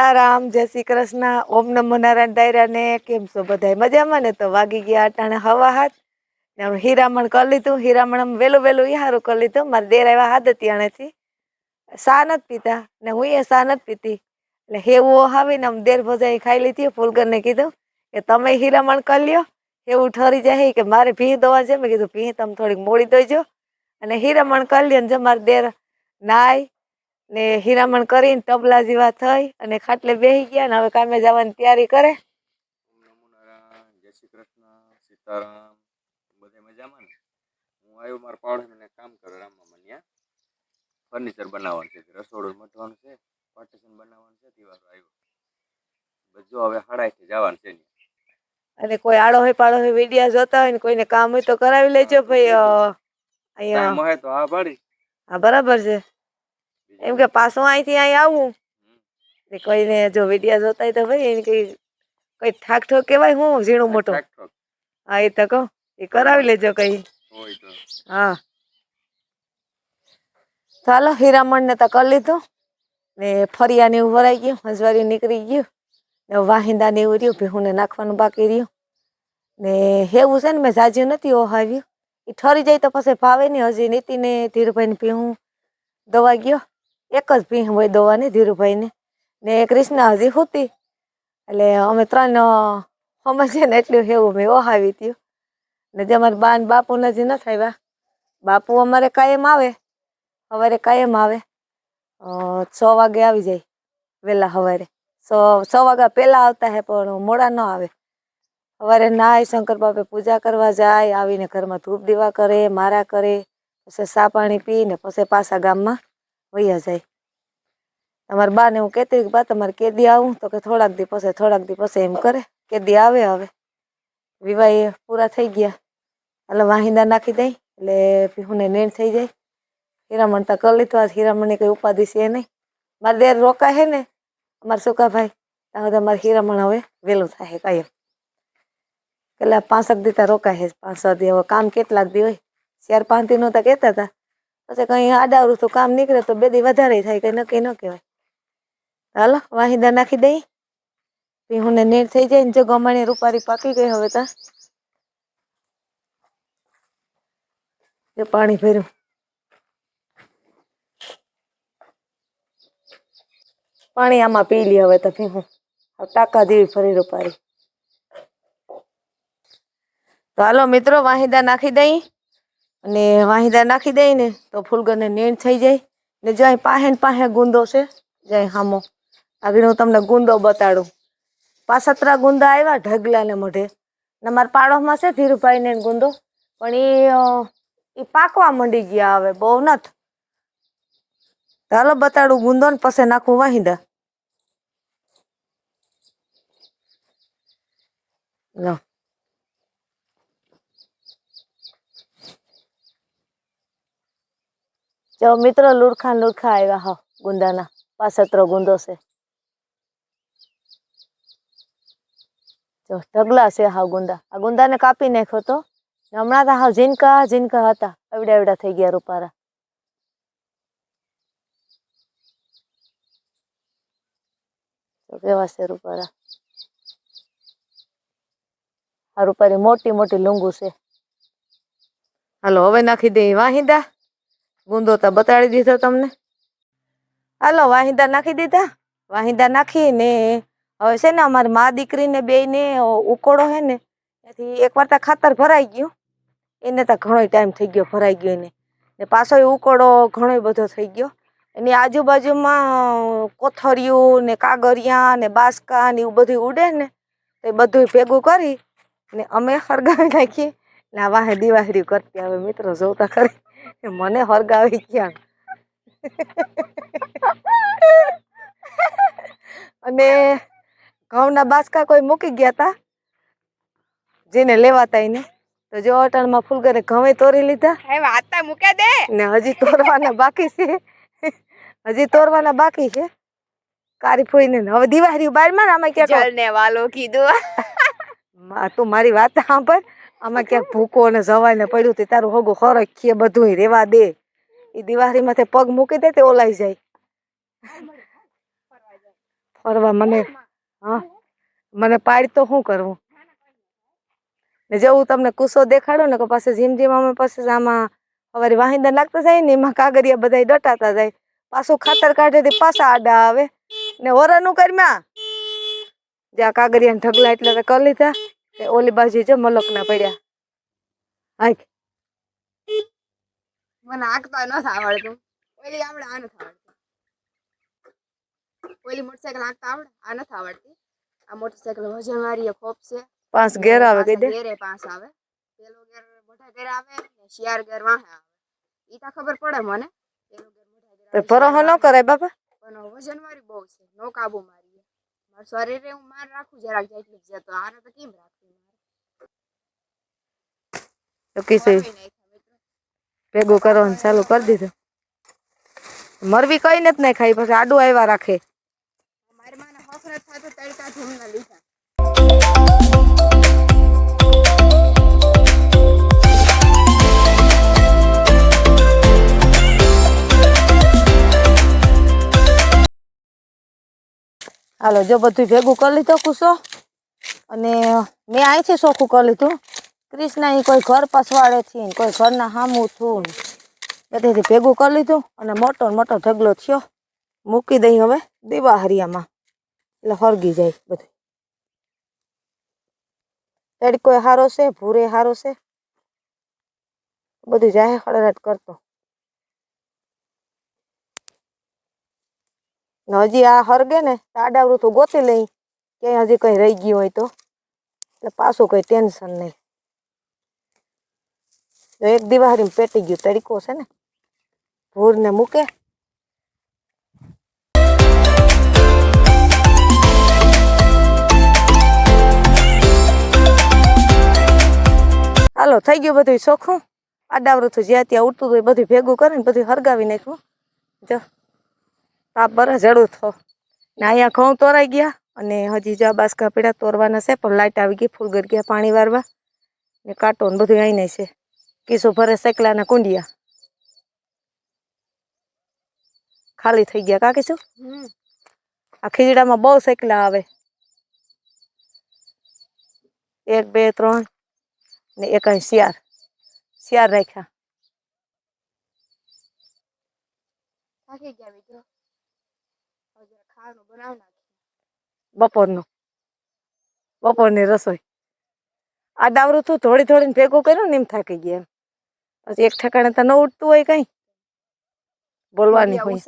સીતારામ, જય શ્રી કૃષ્ણ, ઓમ નમો નારાયણ ડાયરા ને કેમ છો બધા મજામાં ને? તો વાગી ગયા અટાણે હવા હાથ. ને હીરામણ કરી લીધું. હીરામણ આમ વહેલું યારું કરી લીધું. મારા દેર આવ્યા હાથ ત્યાણેથી સા નથી પીતા. ને હું એ સા નથી પીતી. એટલે હેવું આવીને આમ દેર ભજાઈ ખાઈ લીધી. ફૂલગરને કીધું કે તમે હીરામણ કરી લ્યો. એવું ઠરી જાય કે મારે ભી દવા છે. મેં કીધું ભી તમે થોડીક મોડી દોજો અને હીરામણ કરી લ્યો ને જો મારા દેર નાય ને હીરામણ કરીને તબલા જેવા થઈ અને ખાટલે બેસી ગયા ને હવે કામે જવાની તૈયારી કરે. જય શ્રી કૃષ્ણ સીતારામ બધે મજામાં ને હું આવ્યો મારા પાડોશીને કામ કરે રામમાં ત્યાં ફર્નિચર બનાવવાનું છે રસોડું મટવાનું છે પાર્ટીશન બનાવવાનું છે આવ્યો બધું હવે હડાઈથી જવાનું છે અને કોઈ આડો હોય પાડો હોય વિડિયા જોતા હોય ને કોઈને કામ હોય તો કરાવી લેજો ભાઈ અહીંયા. તો હા પાડી. હા બરાબર છે. એમ કે પાછું અહીંથી અહીં આવું. ને કોઈને જો વિડિયા જોતા હોય તો ભાઈ એને કઈ કઈ ઠાક ઠોક કહેવાય હું ઝીણું મોટું. હા એ તો કહો એ કરાવી લેજો કઈ. હા. ચાલો હીરામણ ને તો કરી લીધું. ને ફરિયા ને એવું ભરાઈ ગયું હંસવારી નીકળી ગયું. ને વાહિંદા ને એવું રહ્યું ભેહુંને નાખવાનું બાકી રહ્યું. ને હેવું છે ને મેં જાજ્યું નથી ઓહાવ્યું એ ઠરી જાય તો પછી ભાવે નહીં. હજી નીતિને ધીરુભાઈને ભેહું દવા ગયો. એક જ ભીંહ હોય દોવાની ધીરુભાઈને. ને ક્રિષ્ના હજી હુતી. એટલે અમે ત્રણ સમજે ને એટલું હેવું મેં ઓહાવી ત્યું ને જે અમારે બા ને બાપુ હજી ન આવ્યા બાપુ અમારે કાયમ આવે. સવારે કાયમ આવે. છ વાગે આવી જાય વહેલા સવારે. સો, છ વાગ્યા પહેલાં આવતા હે, પણ મોડા ન આવે. સવારે નાય શંકર બાપે પૂજા કરવા જાય, આવીને ઘરમાં ધૂપ દીવા કરે, મારા કરે, પછી સા પાણી પીને પછી પાછા ગામમાં વૈયા જાય. તમારા બાને હું કહેતી કે, બા, તમારે કેદી આવું? તો કે, થોડાક દી પછી, થોડાક દી પછી એમ કરે. કેદી આવે હવે. વિવાહ પૂરા થઈ ગયા. એટલે વાહિંદા નાખી દઈ, એટલે પીહુને નેણ થઈ જાય. હીરામણ તો કરી લીધું, આજ હીરામણની કઈ ઉપાધિ છે નહીં. મારે દેર રોકાય હે ને, અમારા સુકાભાઈ ત્યાં સુધી અમારે હીરામણ હવે વહેલું થાય કાયમ. પેલા પાંસઠ દી ત્યાં રોકાય છે પાંસઠ દી. હવે કામ કેટલાક દી હોય. ચાર પાંચ દી નું કહેતા હતા. પછી કંઈ આડાવરું તો કામ નીકળે તો બે દી વધારે થાય, કંઈ નક્કી ન કહેવાય. હાલો વાહિંદા નાખી દઈ. પીહુને નેર થઈ જાય ને જો ગમાણી રૂપારી પાકી ગઈ હવે તો. જો પાણી ભર્યું. પાણી આમાં પી લી હવે તો ભીહું ટાંકા જેવી ફરી રૂપારી. તો હાલો મિત્રો વાહિદા નાખી દઈ. અને વાહિદા નાખી દઈ ને તો ફૂલગરને નીણ થઈ જાય. ને જો અહીં પાહે ને પાહે ગુંદો છે, જાય હામો. આગળ હું તમને ગુંદો બતાડું. પાસતરા ગુંદા આવ્યા ઢગલા ને મોઢે. ને મારા પાડોશમાં છે ધીરુભાઈ ને ગુંદો. પણ એ એ પાકવા મંડી ગયા હવે, બહુ નથ. ચાલો બતાડું ગુંદો ને પછી નાખું વાહિદા. લો. જો મિત્રો લુરખા લુરખા આવ્યા હા ગુંદાના. પાસતરો ગુંદો છે. જો ઢગલા છે હા ગુંદા. આ ગુંદાને કાપી નાખ્યો તો હમણાં તો હાવ ઝીનકા ઝીનકા હતા. અવડા અવડા થઈ ગયા રૂપારા. કેવા છે રૂપારા? આ રૂપારી મોટી મોટી લુંગુ છે. હાલો, હવે નાખી દે વાહિંદા. ગુંદો તો બતાડી દીધો તમને. હાલો, વાહિંદા નાખી દીધા. વાહિંદા નાખીને હવે છે ને અમારી મા દીકરીને બેયને ઉકોળો હે ને, એથી એકવાર તો ખાતર ભરાઈ ગયું. એને તો ઘણો ટાઈમ થઈ ગયો ભરાઈ ગયો એને. ને પાછો એ ઉકોળો ઘણો બધો થઈ ગયો. એની આજુબાજુમાં કોથળિયું ને કાગરિયા ને બાસકા ને એવું બધું ઉડે ને, તો એ બધું ભેગું કરી ને અમે હરગાવી નાખીએ. ને આ વાહે દિવાળી કરતી હવે મિત્રો, જોતા ખરી. મને હરગાવી ક્યાં અને ઘઉંના બાસકા કોઈ મૂકી ગયા તા જેને લેવાતા એને તો જો અટાણમાં ફૂલગરે ઘઉં તોરી લીધા. મૂક્યા વાતા મૂકે દે. ને હજી તોરવાના બાકી છે. હજી તોરવાના બાકી છે. કારી ફોઈને ને હવે દિવાળી બારમાં ને આમાં ક્યાંક જલ વાલો કીધું. તું મારી વાત સાંભળ. આમાં ક્યાંક ભૂકો અને જવાય ને પડ્યું તે તારું હગું ખરખીએ બધું રેવા દે. એ દિવાળી માથે પગ મૂકી દે તે ઓલાઈ જાય. ફરવા મને હા. મને પાડી તો શું કરવું? ને જેવું તમને કુસો દેખાડો ને કે પાસે જીમ જીમ અમે પાસે આમાં અમારી વાહિંદા નાખતા જાય ને એમાં કાગરિયા બધા ડટાતા જાય. પાછું ખાતર કાઢે તે પાછા આડા આવે. ને ઓરાનું કર્યા જ્યાં કાગરિયા ઢગલા એટલે કરી લીધા. એ ઓલી બાજુ જો મલકના પડ્યા. હાય. મને આંકતા નથી આવડતું ઓલી આવડે આ નથી આવડતું ઓલી મોટરસાયકલ આંકતા આવડે? આ નથી આવડતી. આ મોટરસાયકલ વજન વાળી ખોપ છે. પાંચ ઘેર આવે કઈ દે ઘેરે પાંચ આવે. પેલો ઘેર મોટા ઘેર આવે ને શિયાર ઘેર વાહે આવે. ઈ તો ખબર પડે મને. પેલો ઘેર મોટા ઘેર આવે, શિયાર ન. કરાય બાપા. પણ વજન વાળી બહુ છે. નો કાબુ મારી મારા શરીરે હું માર રાખું જરાક જેટલી છે. તો આને તો કેમ રાખું તો. ભેગું કરવાનું ચાલુ કરી દીધું. મરવી કઈ નથી ખાઈ પછી આડું આવ્યા રાખે. માને હફ તડકા ધૂમના લીધા. હાલો, જો બધું ભેગું કરી લીધો કુસો અને મેં અહીંથી ચોખ્ખું કરી લીધું. અહીં કોઈ ઘર પસવાડેથી કોઈ ઘરના હામું થયું બધેથી ભેગું કરી લીધું અને મોટો મોટો ઢગલો થયો. મૂકી દઈ હવે દીવા હરિયામાં એટલે હળગી જાય બધું. તડકો હારો છે, ભૂરે હારો છે. બધું જાહે હળરાટ કરતો. હજી આ હરગે ને, તો આડાવડું તો ગોતી લઈ. ક્યાંય હજી કઈ રહી ગયું હોય તો. એટલે પાછું કઈ ટેન્શન નહીં. એક દિવાળી પેટી ગયું, તડકો છે ને. ભૂર ને મૂકે. હાલો થઈ ગયું બધું ચોખ્ખું આડાવરું થયું જ્યાં ત્યાં ઉડતું હતું એ બધું ભેગું કરીને બધું હરગાવી નાખ્યું. જો તાપ બરા જડું થો. ને અહીંયા ઘઉં તોરાઈ ગયા અને હજી જો બાસકા પીડા તોરવાના છે પણ લાઇટ આવી ગઈ ફૂલ ગયા પાણી વારવા. ને કાંટો ને બધું અહીં છે. કીસો ભરે સેકલાના કુંડિયા. ખાલી થઈ ગયા કાકી શું હમ. આ ખીજડામાં બહુ સેકલા આવે. એક બે ત્રણ ને એક અહીં શિયાર શિયાર રાખ્યા. બપોરનું. બપોરની રસોઈ. આ ડાવરું તું થોડી થોડીને ભેગું કર્યું ને એમ થાકી ગયા એમ. પછી એક ઠેકાણે તો ન ઉઠતું હોય કઈ. બોલવાની હોય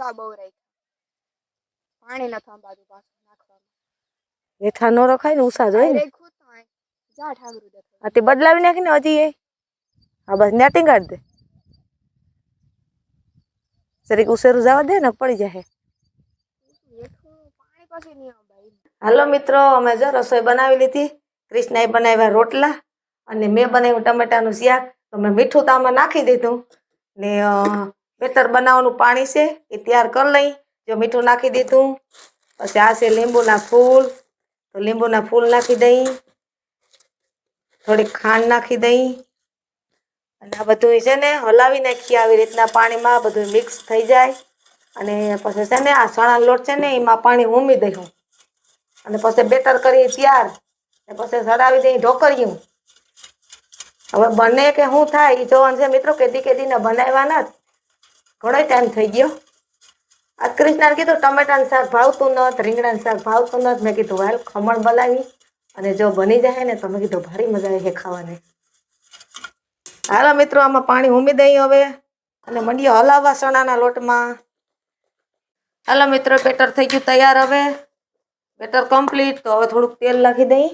પાણી ન થાંભાતું પાછું નાખવાનું હેઠા ન રખાય ને ઉષા હોય ને. તે બદલાવી નાખીને હજી એ. હા, બસ નેટિંગ કાઢ દે. જરીક ઉસેરું જવા દે ને પડી જાય હાલો મિત્રો, અમે જો રસોઈ બનાવી લીધી. ક્રિષ્નાએ બનાવ્યા રોટલા અને મેં બનાવ્યું ટમેટાનું શાક. તો મેં મીઠું તો નાખી દીધું. ને બેટર બનાવવાનું પાણી છે એ તૈયાર કરી લઈ. જો મીઠું નાખી દીધું. પછી આ છે લીંબુના ફૂલ. તો લીંબુના ફૂલ નાખી દઈ. થોડીક ખાંડ નાખી દઈ. અને આ બધું છે ને હલાવી નાખીએ આવી રીતના પાણીમાં બધું મિક્સ થઈ જાય. અને પછી છે ને આ સણા લોટ છે ને એમાં પાણી ઉમી દઉં અને પછી બેટર કરીએ ત્યાર. ને પછી સડાવી દઈ ઢોકરિયું હવે બને કે શું થાય એ જોવાનું છે મિત્રો, કેદી કેદીને બનાવવાના જ ઘણો ટાઈમ થઈ ગયો. આ કૃષ્ણાને કીધું, ટમેટાનું શાક ભાવતું નથી, રીંગણાનું શાક ભાવતું નથી. મેં કીધું હાલ ખમણ બનાવી. અને જો બની જાય ને તો મેં કીધું ભારી મજા આવે છે ખાવાની. હાલો મિત્રો, આમાં પાણી ઉમી દઈ હવે અને મંડીએ હલાવવા ચણાના લોટમાં. હાલો મિત્રો, બેટર થઈ ગયું તૈયાર હવે. Batter complete. તો હવે થોડુંક તેલ નાખી દઈ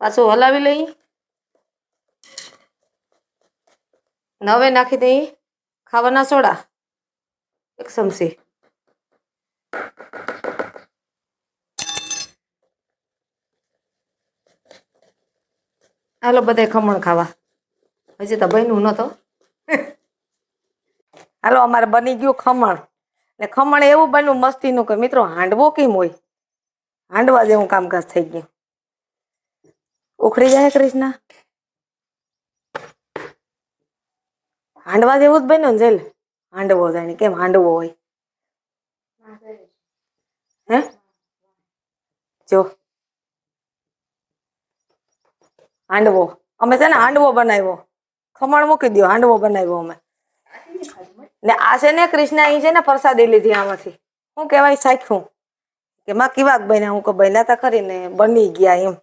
પાછું હલાવી લઈ નવે નાખી દઈ ખાવાના સોડા. એક ચમચી હાલો બધા ખમણ ખાવા. હજી તો બન્યું નતો હાલો, અમારે બની ગયું ખમણ. ને ખમણ એવું બન્યું મસ્તીનું કે મિત્રો હાંડવો કેમ હોય? હાંડવા જેવું કામકાજ થઈ ગયું. ઉખડી જાય કૃષ્ણ? હાંડવા જેવું જ બન્યું ને જેલ? હાંડવો જાણે કેમ હાંડવો હોય? હે? જો. હાંડવો. અમે છે ને હાંડવો બનાવ્યો. ખમણ મૂકી દો હાંડવો બનાવ્યો અમે. ને આ છે ને કૃષ્ણ અહીં છે ને પ્રસાદી લીધી આમાંથી. શું કહેવાય સાખ્યું કે માં કેવાક બન્યા? હું કે બન્યા તા ખરી ને બની ગયા એમ.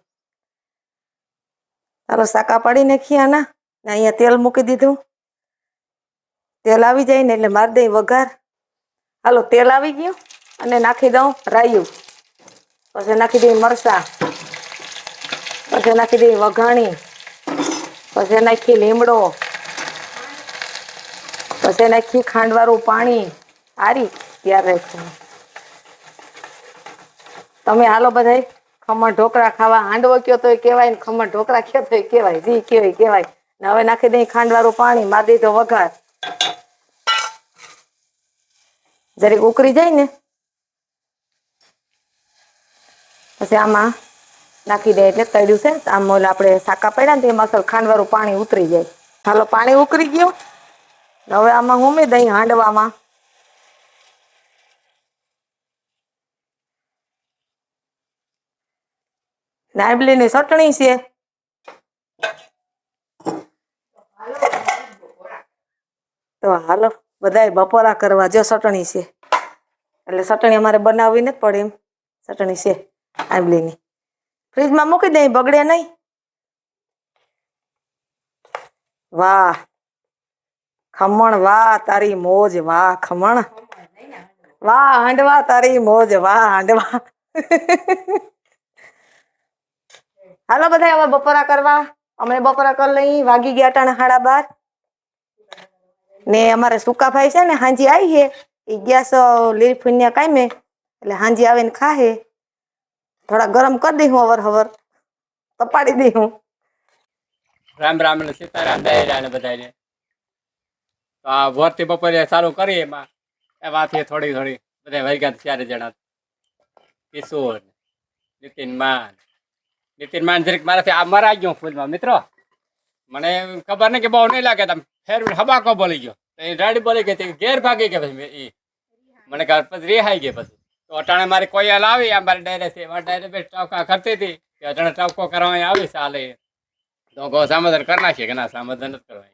ચાલો શાકા પાડી નાખીએ આના ને અહીંયા તેલ મૂકી દીધું. તેલ આવી જાય ને એટલે મારી દઈ વઘાર. હાલો, તેલ આવી ગયું અને નાખી દઉં રાયું. પછી નાખી દઈ મરસા પછી નાખી દઈ વઘાણી. પછી નાખી લીમડો. પછી નાખી ખાંડવાળું પાણી. આરી ત્યાર રાખ્યું તમે હાલો બધાય, ખમણ ઢોકળા ખાવા હાંડવો કયો તોય કહેવાય ને ખમણ ઢોકળા કયો તો કહેવાય, જી કહેવાય કહેવાય. ને હવે નાખી દઈ ખાંડવાળું પાણી, મારી દીધો વઘાર. જરીક ઉકળી જાય ને, પછી આમાં નાખી દે એટલે તળ્યું છે. આમ ઓલા આપણે સાકા પડ્યા ને તો એમાં ખાંડ ખાંડવાળું પાણી ઉતરી જાય. હાલો, પાણી ઉકળી ગયું. હવે આમાં ઉમેરી દઈ હાંડવામાં નાયબલીની ચટણી છે. તો હાલો. બધાય બપોરા કરવા જો ચટણી છે. એટલે ચટણી અમારે બનાવવી નથી પડે એમ. ચટણી છે આંબલીની. ફ્રીજમાં મૂકી દઈ બગડે નહીં. વાહ, ખમણ વાહ, તારી મોજ, વાહ, ખમણ. વાહ, હાંડવા, તારી મોજ, વાહ, હાંડવા. હાલો બધા હવે બપોરા કરવા. અમે બપોરા કરી લઈ, વાગી ગયા ટાણા સાડા બાર. ને અમારે સુકાભાઈ છે ને હાંજી આવી હે એ ગેસ લીરી ફૂન્યા કામે એટલે હાંજી આવીને ખાહે. થોડા ગરમ કરી દઈ હું અવર હવર. તપાડી દઈ હું. રામ રામ ને સીતારામ દયા ને આ ભોરથી બપોરે ચાલુ કરી એમાં. એમાંથી થોડી થોડી બધા વર્ગા ચારે જણા. કિશોર, નીતિન માન. નીતિન માન જરીક મારાથી આ મરાઈ ગયો ફૂલમાં, મિત્રો. મને એમ ખબર નહીં કે બહુ નહીં લાગે તમે. ફેર હબાકો બોલી ગયો. એ રાડી બોલી ગઈ ગેર ઘેર ભાગી ગયા પછી એ મને ઘર પછી રેહાઈ ગઈ પછી. તો અટાણે મારી કોઈ હાલ આવી આ મારી ડાયરે છે મારી ડાયરે બે ટવકા કરતી હતી કે અટાણે ટવકો કરવા આવી ચાલે તો કહો સમાધાન કરી નાખીએ કે ના સમાધાન જ કરવા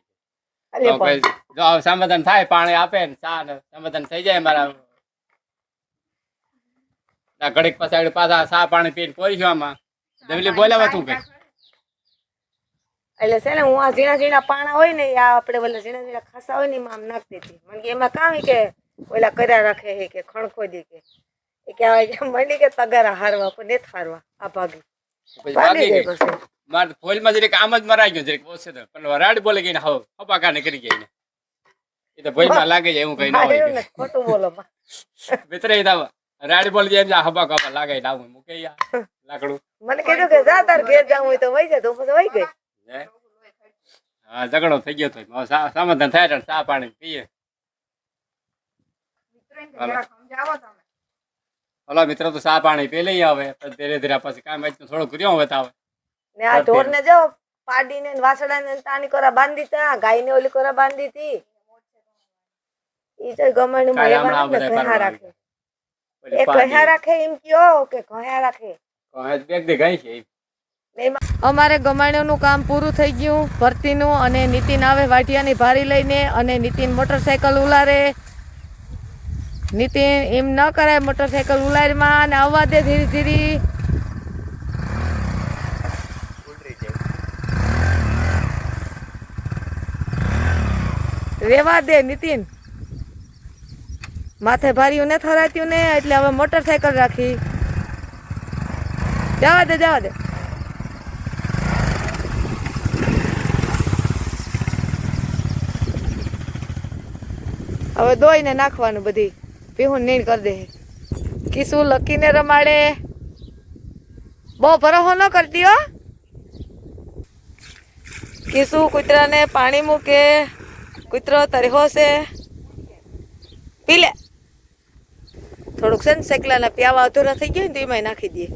અરે તો પણ પછી જો સમાધાન થાય પાણી આપે ને ચા ને સમાધાન થઈ જાય મારા. ઘડીક પછાડી પાછા ચા પાણી પીને પોરી આમાં. દેવલી બોલાવા તું કઈ એટલે છે ને હું આ ઝીણા ઝીણા પાણા હોય ને આ આપણે ઓલા ઝીણા ઝીણા ખાસા હોય ને એમાં આમ નાખતી હતી મને કે એમાં કામ કે ઓલા કર્યા રાખે હે કે ખણખો દે કે. એ કહેવાય કે મને કે તગારા હારવા પણ નથી હારવા. આ ભાગી. ભાગી જાય પછી. મારે ફોલમાં જરીક આમ જ મરાઈ ગયો જરીક ઓછે તો પણ રાડ બોલે કે ને પપ્પા હપાકા નીકળી ગઈ ને એ તો ભોયમાં લાગે જાય એવું કઈ ના હોય. ને ખોટું બોલો. મિત્ર એ રાડ બોલ જેમ જા હબા કપા લાગે આવું મૂકે યાર લાકડું. મને કીધું કે જા તાર ઘેર જાવું તો વઈ જા તો પછી વઈ ગઈ. હે? હા ઝઘડો થઈ ગયો તો સમાધાન થાય છે ચા પાણી પીએ. સમજાવો હલો મિત્રો તો ચા પાણી પી લઈ આવે ધીરે ધીરે પછી કામ થોડું કર્યો હવે તાવે ને આ ઢોર ને જો પાડીને ને વાસડાને ને તાની કોરા બાંધી તા ગાય ને ઓલી કોરા બાંધી હતી ઈ તો ગમણમાં કાંઈ રહેવાના હમણાં જ ને બધા કહ્યા ફરવા રાખે. એ કહ્યા રાખે એમ કયો કે કહ્યા રાખે. કહે જ બેગ દે ગઈ છે. અમારે ગમાણ્યોનું કામ પૂરું થઈ ગયું. ભરતીનું અને નીતિન આવે વાટિયાની ભારી લઈને અને નીતિન મોટરસાયકલ ઉલારે. નીતિન એમ ન કરાય મોટરસાયકલ ઉલારમાં અને આવવા દે ધીરે ધીરે. રેવા દે નીતિન. માથે ભાર્યું ને થરાત્યું ને, એટલે હવે મોટરસાયકલ રાખી. જવા દે જવા દે. હવે દોઈને નાખવાનું બધી. પીહું નીણ કરી દે. કિસુ લકીને રમાડે. બહુ ભરોહો ન કરતી હો. કિસુ કૂતરાને પાણી મૂકે. કૂતરો તરહો છે પી લે. થોડુંક છે ને શેકલાના પ્યાવા અધૂરા થઈ ગયા ને તો એમાંય નાખી દઈએ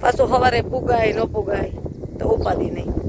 પાછું સવારે પુગાય, ન પુગાય, તો ઉપાધિ નહીં.